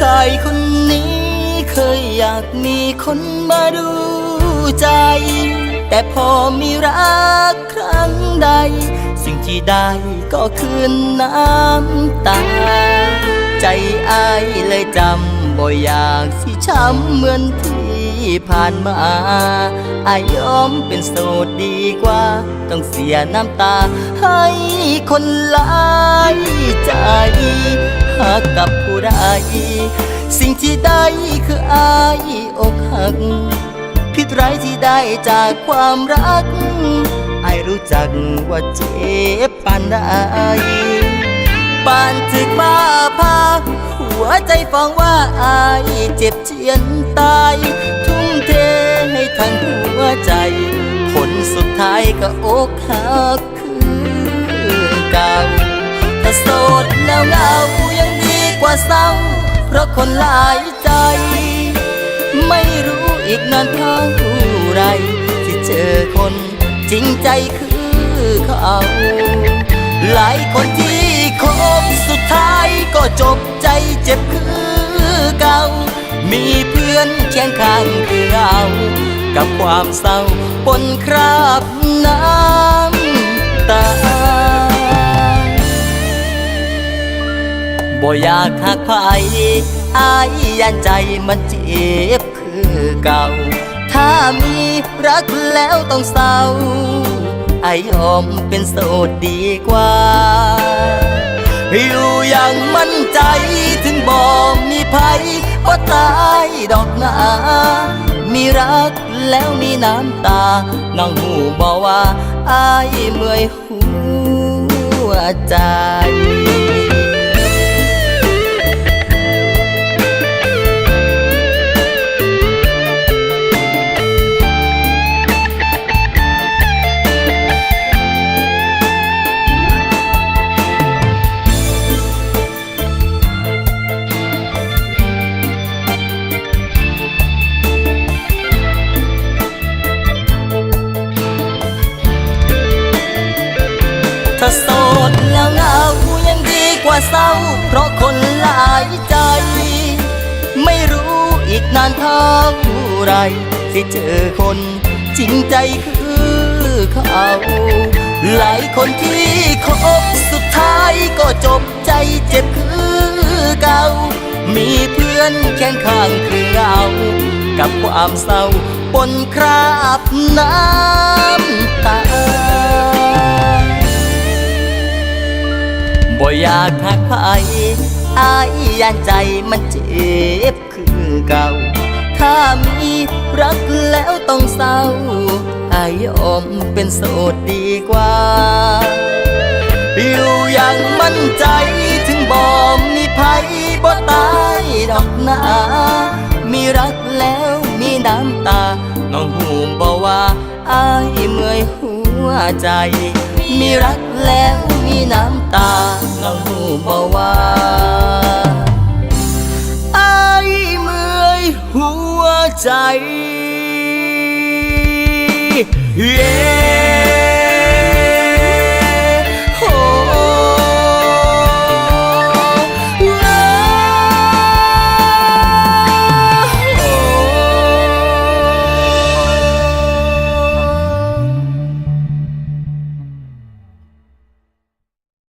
ชายคนนี้เคยอยากมีคนมาดูใจ แต่พอมีรักครั้งใด สิ่งที่ได้ก็คือน้ำตา ใจอายเลยจำบ่อยากสิช้ำเหมือนที่ผ่านมา อายยอมเป็นโสดดีกว่า ต้องเสียน้ำตาให้คนหลายใจ หากกับผู้ใดสิ่งที่ได้คืออายอกหัก ผิดไรายที่ได้จากความรักไอายรู้จักว่าเจ็บปานใดปานถึกบาพา หัวใจฟังว่าอายเจ็บเจียนตาย ทุ่มเทให้ทั้งหัวใจ ผลสุดท้ายก็อกหักคือเก่า ถ้าโสดแล้วเหงายังดีกว่าเศร้า เพราะคนหลายใจ ไม่รู้อีกนานเท่าไร ที่เจอคนจริงใจคือเขาหลายคนที่คบสุดท้ายก็จบใจเจ็บคือเก่า มีเพื่อนเคียงข้างคือเรา กับความเศร้าปนคราบน้ำ บ่อยากหักไผอายยันใจมันเจ็บคือเก่า ถ้ามีรักแล้วต้องเศร้าไอยอมเป็นโสดดีกว่า อยู่อย่างมั่นใจถึงบ่มีภัยบ่ตายดอกนามีรักแล้วมีน้ำตา น้องหูบอกว่าอายเมื่อยหัวใจ ถ้าโสดแล้วเหงายังดีกว่าเศร้า เพราะคนหลายใจ ไม่รู้อีกนานเท่าไรที่เจอคนจริงใจคือเขาหลายคนที่คบสุดท้ายก็จบใจเจ็บคือเก่า มีเพื่อนแข้งข้างคือเรากับความเศร้าปนคราบน้ำตา บ่อยากทักไผอายยันใจมันเจ็บคือเก่า ถ้ามีรักแล้วต้องเศร้าอายอมเป็นโสดดีกว่า อยู่อย่างมั่นใจถึงบ่มีภัยบ่ตายดอกนามีรักแล้วมีน้ำตา น้องหูบ่ว่าอายเมื่อยหัวใจ มีรักแล้วมีน้ำตาน้องหูบ่ว่าอายเมื่อยหัวใจ yeah